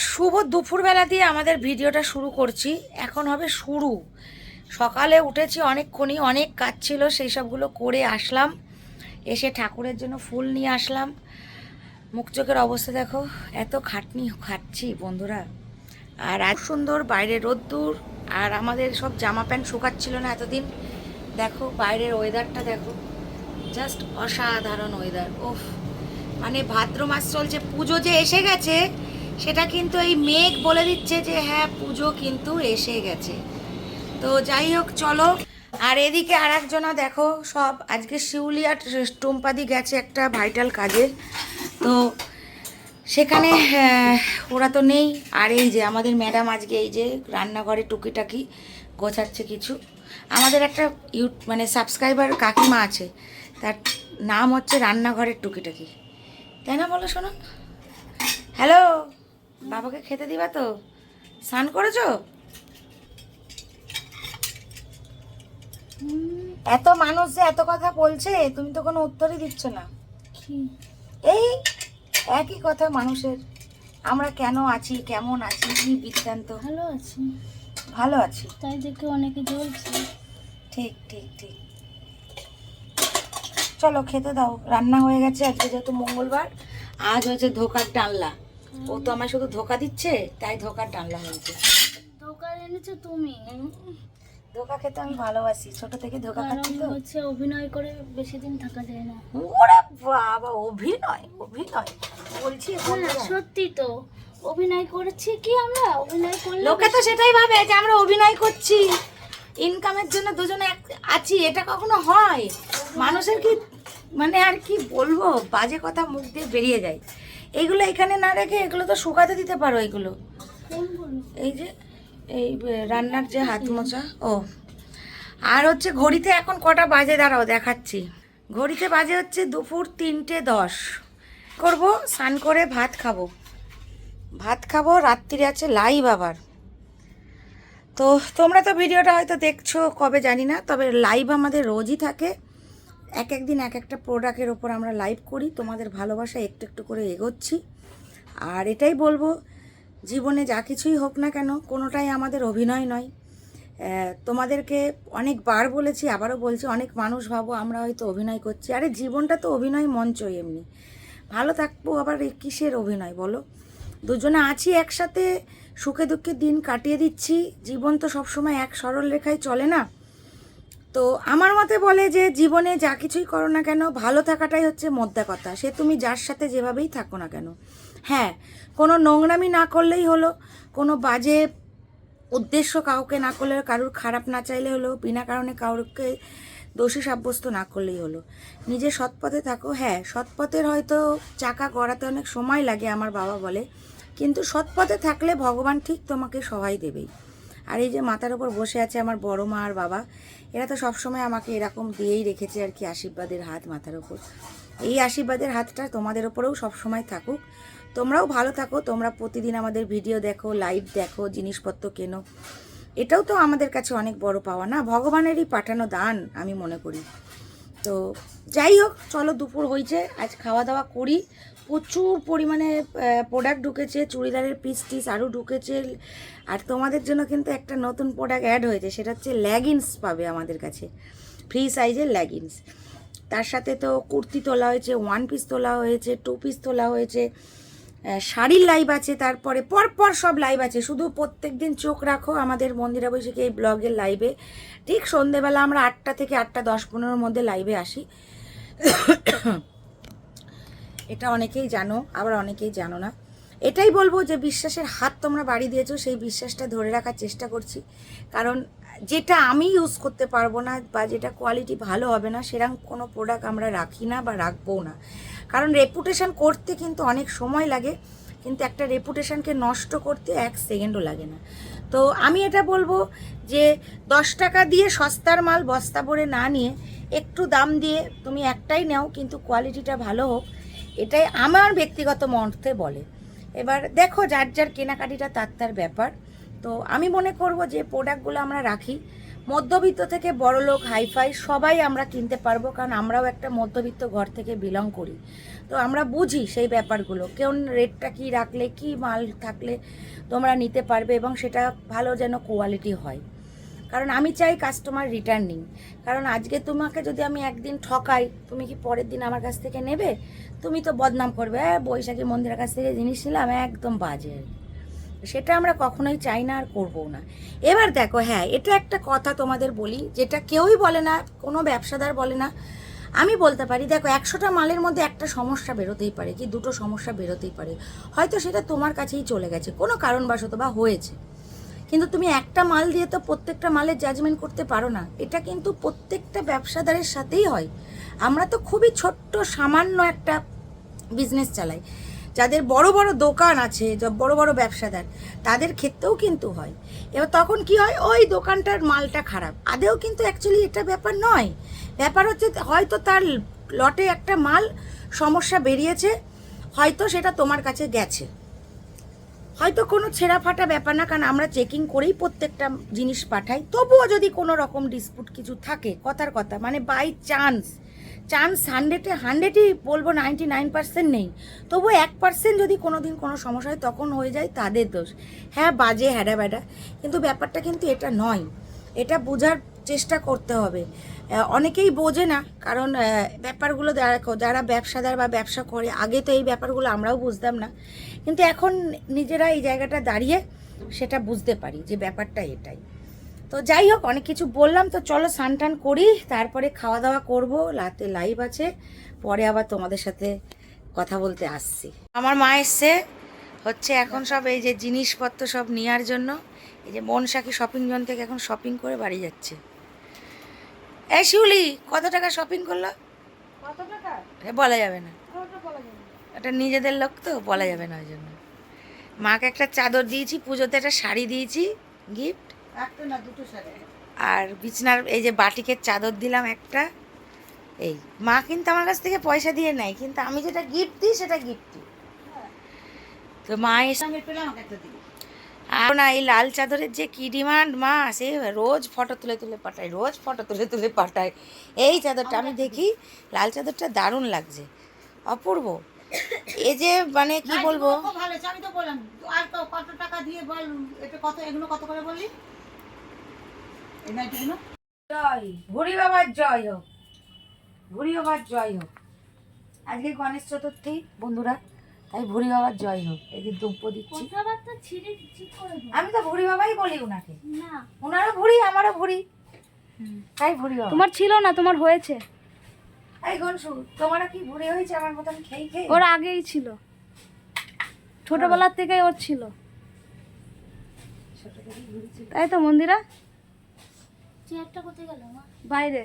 শুভ দুপুরবেলা দিয়ে আমাদের ভিডিওটা শুরু করছি। এখন হবে শুরু। সকালে উঠেছি অনেকক্ষণই, অনেক কাজ ছিল, সেই সবগুলো করে আসলাম। এসে ঠাকুরের জন্য ফুল নিয়ে আসলাম। মুখ চোখের অবস্থা দেখো, এত খাটনি খাচ্ছি বন্ধুরা। আর আজ সুন্দর বাইরে রোদ্দুর, আর আমাদের সব জামা প্যান্ট শুকাচ্ছিল না এতদিন। দেখো, বাইরের ওয়েদারটা দেখো জাস্ট অসাধারণ ওয়েদার ওফ মানে ভাদ্র মাস চলছে, পুজো যে এসে গেছে সেটা কিন্তু এই মেঘ বলে দিচ্ছে যে হ্যাঁ পুজো কিন্তু এসে গেছে। তো যাই হোক, চলো। আর এদিকে আর একজনা দেখো, সব আজকে শিউলি আর টুম্পাদি গেছে একটা ভাইটাল কাজে। তো সেখানে ওরা তো নেই। আর এই যে আমাদের ম্যাডাম আজকে এই যে রান্নাঘরে টুকিটাকি গোছাচ্ছে কিছু। আমাদের একটা ইউ মানে সাবস্ক্রাইবার কাকিমা আছে, তার নাম হচ্ছে রান্নাঘরের টুকিটাকি। তাই না বলো শোনো হ্যালো বাবাকে খেতে দিবা তো? স্নান করেছ? এত মানুষ যে এত কথা বলছে তুমি তো কোনো উত্তরই দিচ্ছ না। এই একই কথা মানুষের। আমরা কেন আছি কেমন আছি কি বৃত্তান্ত? ভালো আছি। ভালো আছি। তাই দেখে অনেকে জ্বলছে। ঠিক ঠিক ঠিক। চলো খেতে দাও রান্না হয়ে গেছে আজকে যেহেতু মঙ্গলবার। আজ হয়েছে ধোকার ডালনা। ও তো আমায় শুধু ধোকা দিচ্ছে তাই ধোকার ডালনা হয়েছে দোকান এনেছো তুমি? ধোকা খেতে আমি ভালোবাসি ছোট থেকে ধোকা খাচ্ছি তো। হচ্ছে অভিনয় করে বেশি দিন থাকা যায় না। ওরে বাবা অভিনয় অভিনয়। বলছি হ্যাঁ সত্যি তো। অভিনয় করছি কি আমরা? অভিনয় করলে লোকে তো সেটাই ভাবে যে আমরা অভিনয় করছি। ইনকামের জন্য দুজনে আছি এটা কখনো হয়? মানুষের কি মানে আর কি বলব? বাজে কথা মুখ দিয়ে বেরিয়ে যায়। এইগুলো এখানে না রেখে এগুলো তো শুকাতে দিতে পারো এগুলো। এই যে এই রান্নার যে হাত মোচা ও। আর হচ্ছে ঘড়িতে এখন কটা বাজে? দাঁড়াও দেখাচ্ছি। ঘড়িতে বাজে হচ্ছে দুপুর তিনটে দশ। করব স্নান করে ভাত খাব। ভাত খাব রাত্রিরে আছে লাইভ আবার। তো তোমরা তো ভিডিওটা হয়তো দেখছ কবে জানি না তবে লাইভ আমাদের রোজই থাকে। এক এক দিন এক একটা প্রোডাক্টের ওপর আমরা লাইভ করি। তোমাদের ভালোবাসা একটু একটু করে এগোচ্ছি। আর এটাই বলব, জীবনে যা কিছুই হোক না কেন, কোনোটাই আমাদের অভিনয় নয়। তোমাদেরকে অনেকবার বলেছি, আবারও বলছি, অনেক মানুষ ভাবো আমরা হয়তো অভিনয় করছি। আরে, জীবনটা তো অভিনয় মঞ্চই এমনি। ভালো থাকব আবার কিসের অভিনয় বলো? দুজনে আছি একসাথে, সুখে দুঃখে দিন কাটিয়ে দিচ্ছি। জীবন তো সবসময় এক সরল রেখায় চলে না। তো আমার মতে বলে যে জীবনে যা কিছুই করো না কেন, ভালো থাকাটাই হচ্ছে মোদ্দা কথা। সে তুমি যার সাথে যেভাবেই থাকো না কেন। হ্যাঁ কোনো নোংরামি না করলেই হলো, কোনো বাজে উদ্দেশ্য কাউকে না করলে, কারুর খারাপ না চাইলে হলো, বিনা কারণে কাউকে দোষী সাব্যস্ত না করলেই হলো। নিজে সৎপথে থাকো। হ্যাঁ সৎপথের হয়তো চাকা গড়াতে অনেক সময় লাগে আমার বাবা বলে, কিন্তু সৎপথে থাকলে ভগবান ঠিক তোমাকে সহায় দেবেই। আর এই যে মাথার ওপর বসে আছে আমার বড় মা আর বাবা এরা তো সবসময় আমাকে এরকম দিয়েই রেখেছে আর কি আশীর্বাদের হাত মাথার ওপর এই আশীর্বাদের হাতটা তোমাদের ওপরেও সবসময় থাকুক। তোমরাও ভালো থাকো, তোমরা প্রতিদিন আমাদের ভিডিও দেখো, লাইভ দেখো, জিনিসপত্র কেনো। এটাও তো আমাদের কাছে অনেক বড় পাওয়া না? ভগবানেরই পাঠানো দান, আমি মনে করি। তো যাই হোক, চলো দুপুর হয়েছে, আজ খাওয়া দাওয়া করি। প্রচুর পরিমাণে প্রোডাক্ট ঢুকেছে, চুড়িদারের পিস টিস আরও ঢুকেছে আর তোমাদের জন্য কিন্তু একটা নতুন প্রোডাক্ট অ্যাড হয়েছে, সেটা হচ্ছে ল্যাগিংস পাবে আমাদের কাছে। ফ্রি সাইজের ল্যাগিংস তার সাথে তো কুর্তি তোলা হয়েছে ওয়ান পিস তোলা হয়েছে টু পিস তোলা হয়েছে শাড়ির লাইভ আছে, তারপরে পরপর সব লাইভ আছে। শুধু প্রত্যেক দিন চোখ রাখো আমাদের মন্দিরা বৈশাখী এই ব্লগের লাইভে ঠিক সন্ধেবেলা আমরা আটটা থেকে আটটা দশ পনেরোর মধ্যে লাইভে আসি। এটা অনেকেই জানো, আবার অনেকেই জানো না। এটাই বলব যে বিশ্বাসের হাত তোমরা বাড়ি দিয়েছ, সেই বিশ্বাসটা ধরে রাখার চেষ্টা করছি। কারণ যেটা আমি ইউজ করতে পারব না বা যেটা কোয়ালিটি ভালো হবে না, সেরকম কোনো প্রোডাক্ট আমরা রাখি না বা রাখব না। কারণ রেপুটেশন করতে কিন্তু অনেক সময় লাগে, কিন্তু একটা রেপুটেশনকে নষ্ট করতে এক সেকেন্ডও লাগে না। তো আমি এটা বলব যে দশ টাকা দিয়ে সস্তার মাল বস্তা ভরে না নিয়ে একটু দাম দিয়ে তুমি একটাই নাও, কিন্তু কোয়ালিটিটা ভালো হোক, এটাই আমার ব্যক্তিগত মর্থে বলে। এবার দেখো যার যার কেনাকাটিটা তার তার ব্যাপার। তো আমি মনে করব যে প্রোডাক্টগুলো আমরা রাখি। মধ্যবিত্ত থেকে বড় লোক হাইফাই সবাই আমরা কিনতে পারব কারণ আমরাও একটা মধ্যবিত্ত ঘর থেকে বিলং করি। তো আমরা বুঝি সেই ব্যাপারগুলো, কেমন রেটটা কি রাখলে, কি মাল থাকলে তোমরা নিতে পারবে এবং সেটা ভালো যেন কোয়ালিটি হয়। কারণ আমি চাই কাস্টমার রিটার্নিং কারণ আজকে তোমাকে যদি আমি একদিন ঠকাই তুমি কি পরের দিন আমার কাছ থেকে নেবে? তুমি তো বদনাম করবে। "হ্যাঁ, বৈশাখী মন্দিরের কাছ থেকে জিনিস নিলাম একদম বাজে সেটা আমরা কখনোই চাই না আর করব না। এবার দেখো হ্যাঁ এটা একটা কথা তোমাদের বলি যেটা কেউই বলে না কোনো ব্যবসাদার বলে না। আমি বলতে পারি দেখো একশোটা মালের মধ্যে একটা সমস্যা বেরোতেই পারে কি দুটো সমস্যা বেরোতেই পারে। হয়তো সেটা তোমার কাছেই চলে গেছে কোনো কারণবশত বা হয়েছে। কিন্তু তুমি একটা মাল দিয়ে তো প্রত্যেকটা মালের জাজমেন্ট করতে পারো না। এটা কিন্তু প্রত্যেকটা ব্যবসাদারের সাথেই হয়। আমরা তো খুবই ছোট্ট, সামান্য একটা বিজনেস চালাই। যাদের বড় বড় দোকান আছে বড় বড় ব্যবসাদার, তাদের ক্ষেত্রেও কিন্তু হয়। এবার তখন কি হয়? ওই দোকানটার মালটা খারাপ। আদেও কিন্তু অ্যাকচুয়ালি এটা ব্যাপার নয়। ব্যাপার হচ্ছে, হয়তো তার লটে একটা মাল সমস্যা বেরিয়েছে, হয়তো সেটা তোমার কাছে গেছে। হয়তো কোনো ছেঁড়া ফাটা ব্যাপার না, কারণ আমরা চেকিং করেই প্রত্যেকটা জিনিস পাঠাই। তবুও যদি কোনো রকম ডিসপুট কিছু থাকে, কথার কথা মানে বাই চান্স চান্স হান্ড্রেডে হান্ড্রেডই বলব নাইনটি নাইন পার্সেন্ট নেই। তবু এক পার্সেন্ট যদি কোনো দিন কোনো সমস্যা হয়, তখন হয়ে যায় তাদের দোষ। হ্যাঁ বাজে হ্যাডা ব্যাডা কিন্তু ব্যাপারটা কিন্তু এটা নয়। এটা বোঝার চেষ্টা করতে হবে। অনেকেই বোঝে না, কারণ ব্যাপারগুলো যারা যারা ব্যবসাদার বা ব্যবসা করে, আগে তো এই ব্যাপারগুলো আমরাও বুঝতাম না। কিন্তু এখন নিজেরা এই জায়গাটা দাঁড়িয়ে সেটা বুঝতে পারি যে ব্যাপারটা এটাই। তো যাই হোক, অনেক কিছু বললাম, তো চলো স্নান টান করি, তারপরে খাওয়া দাওয়া করব, রাতে লাইভ আছে, পরে আবার তোমাদের সাথে কথা বলতে আসছি। আমার মা এসছে, হচ্ছে এখন সব এই যে জিনিসপত্র সব নেওয়ার জন্য, এই যে মনসাকি শপিং জন থেকে এখন শপিং করে বাড়ি যাচ্ছে। এই শিউলি কত টাকা শপিং করল? কত টাকা? এ বলা যাবে না। এটা নিজেদের লোক তো বলা যাবে না ওই জন্য। মাকে একটা চাদর দিয়েছি পুজোতে একটা শাড়ি দিয়েছি গিফট একটা না দুটো শাড়ি। আর বিছনার এই যে বাটিকের চাদর দিলাম একটা। এই মা কিন্তু আমার কাছ থেকে পয়সা দিয়ে নেয় কিন্তু আমি যেটা গিফট দিই সেটা গিফট দিই তো মা এসে সঙ্গে পেলে আমাকে একটা দিবি আর না এই লাল চাদরের যে কি ডিমান্ড মা সে রোজ ফটো তুলে তুলে পাঠায় রোজ ফটো তুলে তুলে পাঠায়। এই চাদরটা আমি দেখি লাল চাদরটা দারুণ লাগছে অপূর্ব। এই যে মানে কি বলব? ভালো আমি তো বললাম আর কত টাকা দিয়ে বল এটা কত এগুলো কত করে বললি? জয় ভুরি বাবার জয় হোক বাবার জয় হোক। আজকে গণেশ চতুর্থী বন্ধুরা। তাই ভুরি বাবার জয় হোক। এই যে দ্রব্য দিচ্ছি। আমি তো ভুরি বাবাই বলি ওনাকে না। ওনারও ভুরি আমারও ভুরি তাই ভুরি বাবা। তোমার ছিল না তোমার হয়েছে। এই গনসু তোমারও কি ভুরি হয়েছে? আমার মতন খেয়ে খেয়ে। ওর আগেই ছিল। ছোটবেলার থেকেই ওর ছিল। তাই তো মন্দিরা? চেয়ারটা কোথায় গেল মা? বাইরে।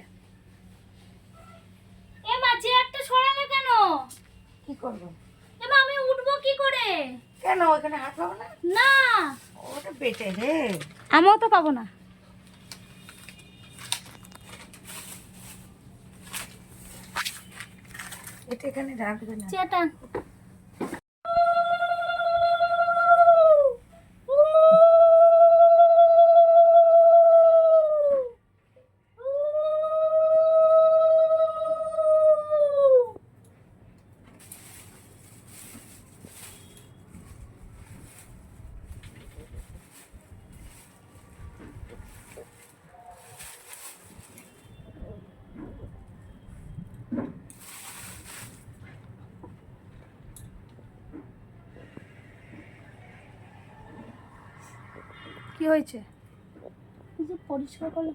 এ মা চেয়ারটা সরালে কেন? কি করব? কি করে? কেন ওখানে হাত পাবো না? না। ওটা বেটে রে। আমিও তো পাবো না। এটা এখানে রাখবে না। চেয়ারটা হয়েছে? পরিষ্কার করলে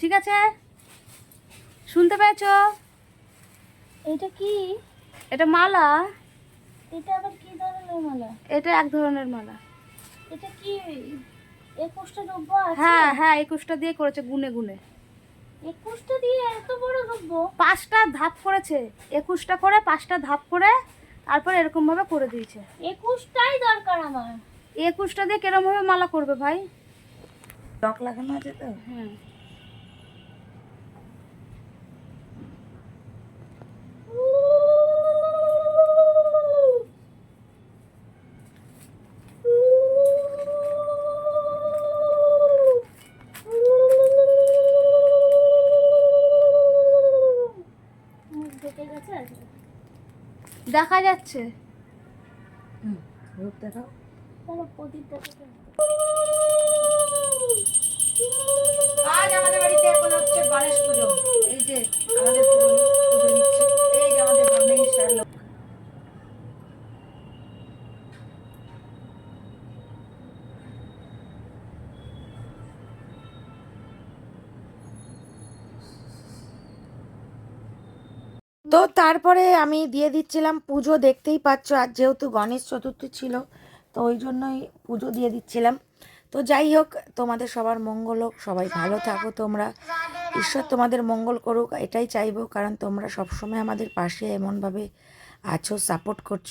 ঠিক আছে? শুনতে পেয়েছ? এটা কি? এটা মালা। এটা আবার কি ধরনের মালা? এটা এক ধরনের মালা। এটা কি একুশটা দ্রব্য হ্যাঁ হ্যাঁ একুশটা দিয়ে করেছে গুনে গুনে। একুশটা দিয়ে এত বড় দ্রব্য? পাঁচটা ধাপ করেছে। একুশটা করে পাঁচটা ধাপ করে তারপর এরকম ভাবে করে দিয়েছে। একুশটাই দরকার আমার। একুশটা দিয়ে কেরম ভাবে মালা করবে ভাই? লক লাগানো আছে তো? হ্যাঁ দেখা যাচ্ছে। রূপ দেখাও। আজ আমাদের বাড়িতে এখন হচ্ছে গণেশ পুজো। এই যে আমাদের পুজো তো তারপরে আমি দিয়ে দিচ্ছিলাম পুজো, দেখতেই পাচ্ছ আর যেহেতু গণেশ চতুর্থী ছিল, তো ওই জন্যই পুজো দিয়ে দিচ্ছিলাম। তো যাই হোক, তোমাদের সবার মঙ্গল হোক, সবাই ভালো থাকো তোমরা। ঈশ্বর তোমাদের মঙ্গল করুক, এটাই চাইব, কারণ তোমরা সবসময় আমাদের পাশে এমনভাবে আছো সাপোর্ট করছ।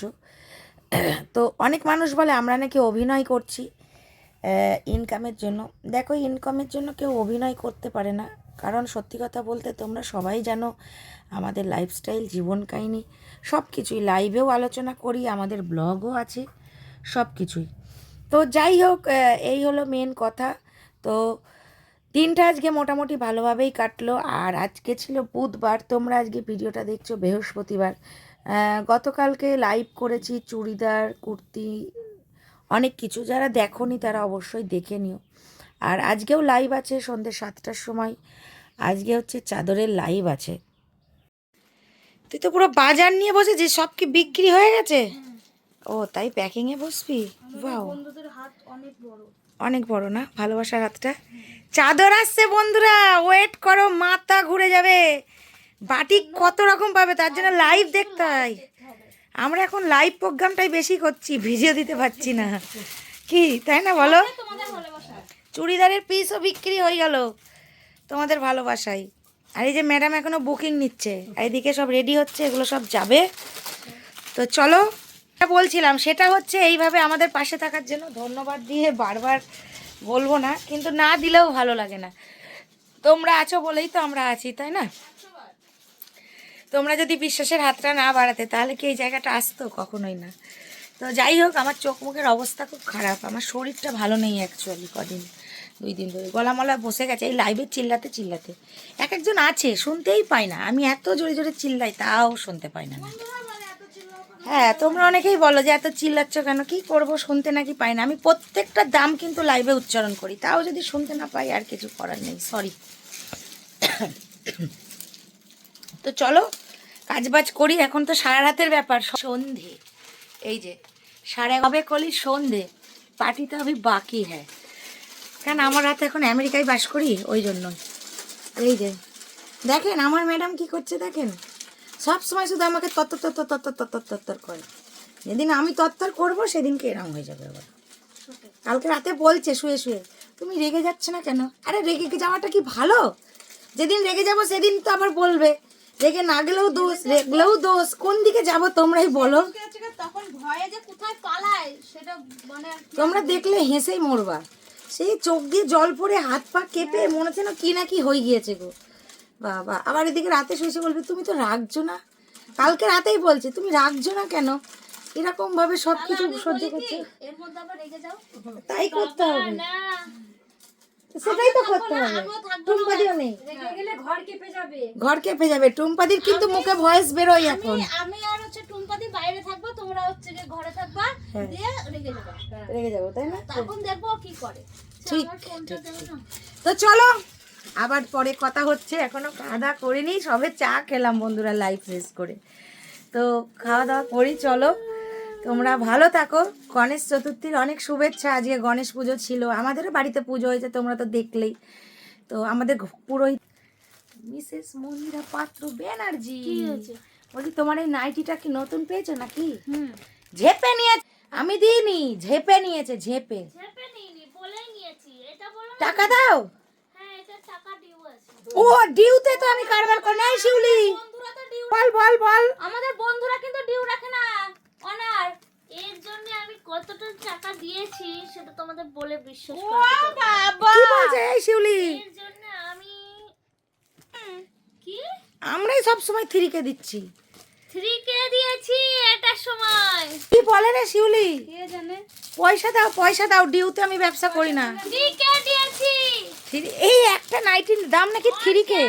তো অনেক মানুষ বলে, আমরা নাকি অভিনয় করছি ইনকামের জন্য। দেখো ইনকামের জন্য কেউ অভিনয় করতে পারে না। কারণ সত্যি কথা বলতে তোমরা সবাই জানো আমাদের লাইফস্টাইল জীবন কাহিনী সব কিছুই লাইভেও আলোচনা করি, আমাদের ব্লগও আছে সব কিছুই তো যাই হোক এই হলো মেন কথা। তো দিনটা আজকে মোটামুটি ভালোভাবেই কাটলো। আর আজকে ছিল বুধবার, তোমরা আজকে ভিডিওটা দেখছ বৃহস্পতিবার। গতকালকে লাইভ করেছি চুড়িদার, কুর্তি, অনেক কিছু। যারা দেখোনি তারা অবশ্যই দেখে নিও। আর আজকেও লাইভ আছে সন্ধ্যে সাতটার সময়। আজকে হচ্ছে চাদরের লাইভ আছে। তুই তো পুরো বাজার নিয়ে বসেছিস সব কি বিক্রি হয়ে গেছে? ও তাই প্যাকিংয়ে বসবি? বাও অনেক বড়। না? ভালোবাসার হাতটা? চাদর আসছে বন্ধুরা ওয়েট করো মাথা ঘুরে যাবে। বাটি কত রকম পাবে তার জন্য লাইভ দেখতে হয়। আমরা এখন লাইভ প্রোগ্রামটাই বেশি করছি ভিডিও দিতে পারছি না। কি তাই না বলো? চুড়িদারের পিসও বিক্রি হয়ে গেল তোমাদের ভালোবাসাই আর এই যে ম্যাডাম এখনও বুকিং নিচ্ছে আর এদিকে সব রেডি হচ্ছে, এগুলো সব যাবে। তো চলো বলছিলাম, সেটা হচ্ছে এইভাবে আমাদের পাশে থাকার জন্য ধন্যবাদ দিয়ে বারবার বলব না, কিন্তু না দিলেও ভালো লাগে না। তোমরা আছো বলেই তো আমরা আছি, তাই না? তোমরা যদি বিশ্বাসের হাতটা না বাড়াতে, তাহলে কি এই জায়গাটা আসতো কখনোই না। তো যাই হোক, আমার চোখ মুখের অবস্থা খুব খারাপ। আমার শরীরটা ভালো নেই অ্যাকচুয়ালি কদিন, দুই দিন ধরে। গলা মলা বসে গেছে, এই লাইভে চিল্লাতে চিল্লাতে। এক একজন আছে, শুনতেই পাই না। আমি এত জোরে জোরে চিল্লাই, তাও শুনতে পাই না। হ্যাঁ তোমরা অনেকেই বলো যে এত চিল্লাচ্ছ কেন? কি করব শুনতে নাকি পাই না? আমি প্রত্যেকটা দাম কিন্তু লাইভে উচ্চারণ করি। তাও যদি শুনতে না পাই, আর কিছু করার নেই। সরি তো চলো, কাজবাজ করি। এখন তো সারা রাতের ব্যাপার। সন্ধে। এই যে সাড়ে কবে কলি সন্ধে পার্টি তো আমি বাকি হ্যাঁ। কেন আমার রাতে এখন আমেরিকায় বাস করি ওই জন্য এই যে দেখেন আমার ম্যাডাম কি করছে দেখেন? সব সময় শুধু আমাকে তত্তর তত্তর তত্তর তত্তর তত্তর করে। যেদিন আমি তত্তর করব সেদিনকে এরম হয়ে যাবে আবার। কালকে রাতে বলছে শুয়ে শুয়ে তুমি রেগে যাচ্ছে না কেন? আরে রেগে যাওয়াটা কি ভালো? যেদিন রেগে যাব সেদিন তো আবার বলবে। রেগে না গেলেও দোষ রেগলেও দোষ। কোন দিকে যাব তোমরাই বলো। তখন ভয়ে যে কোথায় পালায় সেটা মানে তোমরা দেখলে হেসেই মরবা। সেই চোখ দিয়ে জল পড়ে হাত পা কেঁপে মনে হচ্ছে না কি না কি হয়ে গিয়েছে গো। বাবা আবার এদিকে রাতে শুয়েছে বলবে তুমি তো রাখছো না? কালকে রাতেই বলছে তুমি রাখছো না কেন? এরকম ভাবে সব কিছু সহ্য করছে। তাই করতে হবে। না। সেটাই তো করতে হবে। টুম্পাদিও নেই। ঘর কেঁপে যাবে যাবে টুম্পাদির কিন্তু মুখে ভয়েস বেরোয় এখন। আমি আর হচ্ছে টুম্পাদি বাইরে থাকব তোমরা হচ্ছে গিয়ে ঘরে থাকবা হ্যাঁ। দিয়ে রেগে যাবে। রেগে যাব তাই না? তখন দেখব কি করে। ঠিক, তো চলো আবার পরে কথা হচ্ছে। এখনও খাওয়া দাওয়া করিনি সবে চা খেলাম বন্ধুরা লাইফ শেষ করে। তো খাওয়া দাওয়া করি চলো। তোমরা ভালো থাকো। গণেশ চতুর্থীর অনেক শুভেচ্ছা। আজকে গণেশ পুজো ছিল। আমাদেরও বাড়িতে পুজো হয়েছে তোমরা তো দেখলেই। তো আমাদের পুরোহিত মিসেস মন্দিরা পাত্র ব্যানার্জি। বলছি তোমার এই নাইটিটা কি নতুন পেয়েছ নাকি? হুম। ঝেপে নিয়ে আমি দিইনি ঝেপে নিয়েছে ঝেপে। নিয়েছি। টাকা দাও। হ্যাঁ ও ডিউতে তো আমি কারবার করে নাই শিউলি। বল বল বল। আমাদের বন্ধুরা কিন্তু ডিউ রাখে না। অনার এর জন্য আমি কতটা টাকা দিয়েছি সেটা তোমাদের বলে বিশ্বাস করতে না। কি বলছে এই শিউলি? এর জন্য আমি কি? আমরাই সব সময় থ্রিকে দিচ্ছি। থ্রি কে দিয়েছি এটার সময়। কি বলে রে শিউলি? কে জানে? পয়সা দাও পয়সা দাও ডিউতে আমি ব্যবসা করি না। থ্রি কে দিয়েছি। এই একটা নাইটির দাম নাকি থ্রি কে?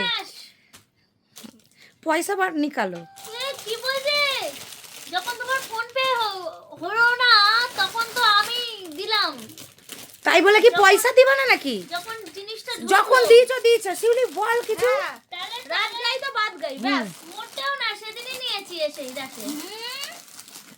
পয়সা বার নিকালো এ, কি বলছে যখন তোমার ফোন পে হলো না তখন তো আমি দিলাম। তাই বলে কি পয়সা দিবা না নাকি? যখন জিনিসটা যখন দিয়েছ দিয়েছ। শিউলি বল কিছু। রাত গাই তো বাদ গাই ব্যাস। মোটেও না সেদিনই নিয়েছি এসেই দেখে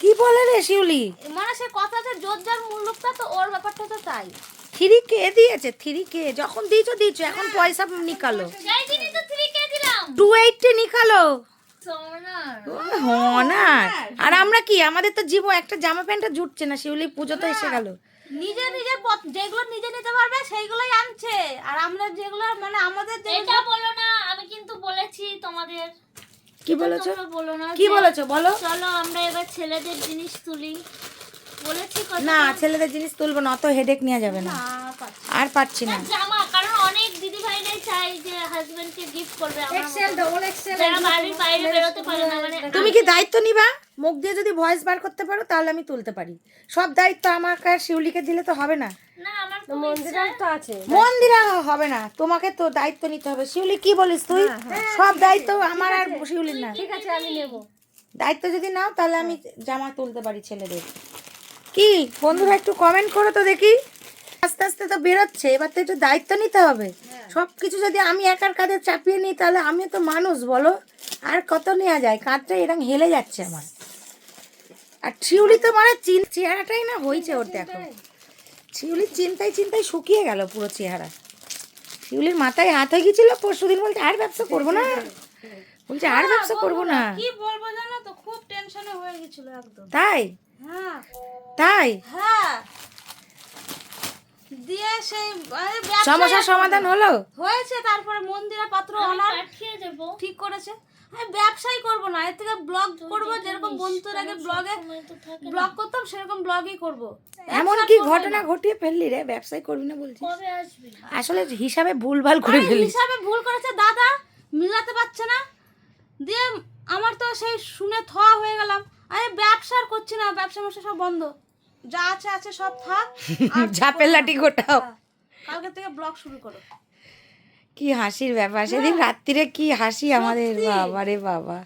কি বলে রে শিউলি? মানে সে কথাটা জোর যার মূল্যটা তো ওর ব্যাপারটা তো তাই। থ্রি কে দিয়েছে? থ্রি কে? যখন দিয়েছ দিয়েছ। এখন পয়সা নিকালো। সেই দিনই তো থ্রি কে দিলাম। টু এইটটি নিকালো। হনার আর আমরা কি আমাদের তো জীবন একটা জামা প্যান্টটা জুটছে না শিউলি পুজো তো এসে গেল। নিজে নিজে পথ- যেগুলো নিজে নিতে পারবে সেইগুলোই আনছে। আর আমরা যেগুলো মানে আমাদের এটা বলো না আমি কিন্তু বলেছি তোমাদের। কি বলেছ? বলো না কি বলেছ বলো। চলো আমরা এবার ছেলেদের জিনিস তুলি। বলেছি কথা না ছেলেদের জিনিস তুলবো না অত হেডেক নেওয়া যাবে না। আর পাচ্ছি না জামা কারণ অনেক দিদি ভাইরাই চাই যে হাজবেন্ডকে গিফট করবে আমার এক্সেল। ডবল এক্সেল যারা বাড়ির বাইরে বেরোতে পারে না মানে তুমি কি দায়িত্ব নিবা? মুখ দিয়ে যদি ভয়েস বার করতে পারো তাহলে আমি তুলতে পারি। সব দায়িত্ব আমাকে কাছে শিউলিকে দিলে তো হবে না। না আমার খুব ইচ্ছা। তো আছে। মন্দিরা হবে না। তোমাকে তো দায়িত্ব নিতে হবে। শিউলি কি বলিস তুই? সব দায়িত্ব আমার আর শিউলির না। ঠিক আছে আমি নেব। দায়িত্ব যদি নাও তাহলে আমি জামা তুলতে পারি ছেলেদের। কি? বন্ধুরা একটু কমেন্ট করো তো দেখি। আস্তে আস্তে তো বেরোচ্ছে এবার তো একটু দায়িত্ব নিতে হবে। সব কিছু যদি আমি একার কাঁধে চাপিয়ে নিই তাহলে আমি তো মানুষ বলো? আর কত নেওয়া যায়? কাঁধটা এরকম হেলে যাচ্ছে আমার। আর শিউলি তো মানে চিন চেহারাটাই না হয়েছে ওর দেখো। শিউলির চিন্তায় চিন্তায় শুকিয়ে গেল পুরো চেহারা। শিউলির মাথায় হাত হয়ে গেছিল পরশু দিন বলছে আর ব্যবসা করব না? বলছে আর ব্যবসা করব না। কি বলব জানো তো? খুব টেনশনে হয়ে গেছিল একদম। তাই? হ্যাঁ। তাই? হ্যাঁ। দিয়ে সেই আরে সমস্যার সমাধান হলো? হয়েছে তারপরে মন্দিরা পাত্র অনার ঠিক করেছে। আমি ব্যবসাই করব না এর থেকে ব্লগ করব যেরকম বন্ধুর আগে ব্লগে ব্লগ করতাম সেরকম ব্লগই করব। এমন কি ঘটনা ঘটিয়ে ফেললি রে? ব্যবসায় করবি না বলছিস? কবে আসবি? আসলে হিসাবে ভুলভাল করে ফেলিস হিসাবে ভুল করেছে দাদা মিলাতে পারছে না। দিয়ে আমার তো সেই শুনে থা হয়ে গেলাম। আরে ব্যবসা আর করছি না ব্যবসা মশা সব বন্ধ। যা আছে আছে সব থাক। ঝাপের লাঠি গোটাও। কালকে থেকে ব্লগ শুরু করো। কি হাসির ব্যাপার। সেদিন রাত্রিরে কি হাসি আমাদের বাবা রে বাবা।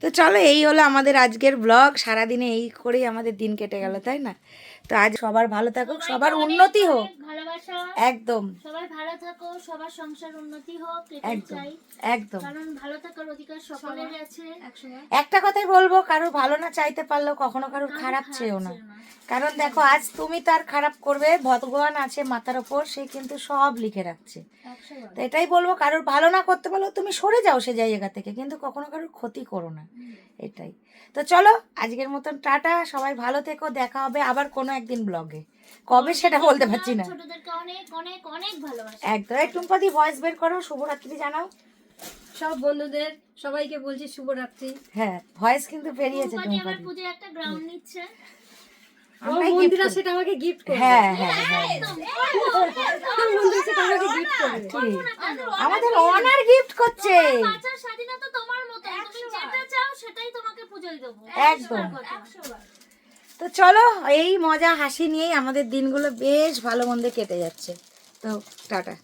তো চলো এই হলো আমাদের আজকের ব্লগ। সারাদিনে এই করেই আমাদের দিন কেটে গেল তাই না? তো আজ সবার ভালো থাকুক সবার উন্নতি হোক। ভালোবাসা। একদম। সবাই ভালো থাকো সবার সংসার উন্নতি হোক একদম একদম। কারণ ভালো থাকার অধিকার সকলের আছে। একটা কথাই বলব কারোর ভালো না চাইতে পারলেও কখনো কারোর খারাপ চেয়েও না। কারণ দেখো আজ তুমি তার খারাপ করবে ভগবান আছে মাথার ওপর সে কিন্তু সব লিখে রাখছে। তো এটাই বলব কারোর ভালো না করতে পারলেও তুমি সরে যাও সে জায়গা থেকে কিন্তু কখনো কারোর ক্ষতি করো না। এটাই। তো চলো আজকের মতন টাটা সবাই ভালো থেকো দেখা হবে আবার কোনো একদিন ব্লগে। কবে সেটা বলতে পারছি না। ছোটদেরকে অনেক অনেক অনেক ভালোবাসা। একদম একটু টুম্পাদি ভয়েস বের করো শুভরাত্রি জানাও। সব বন্ধুদের সবাইকে বলছি শুভরাত্রি। হ্যাঁ ভয়েস কিন্তু বেরিয়েছে টুম্পাদি একটা গ্রাউন্ড নিচ্ছে। আমরাই gift সেটা আমাকে গিফট হ্যাঁ হ্যাঁ হ্যাঁ মন্দিরা সেটা আমাকে গিফট করবে। আমাদের অনার গিফট করছে। বাঁচার স্বাধীনতা তোমার মতো। তুমি যেটা চাও সেটাই তোমাকে পুজোয় দেবো। একদম। তো চলো এই মজা হাসি নিয়েই আমাদের দিনগুলো বেশ ভালো মন্দে কেটে যাচ্ছে। তো টাটা।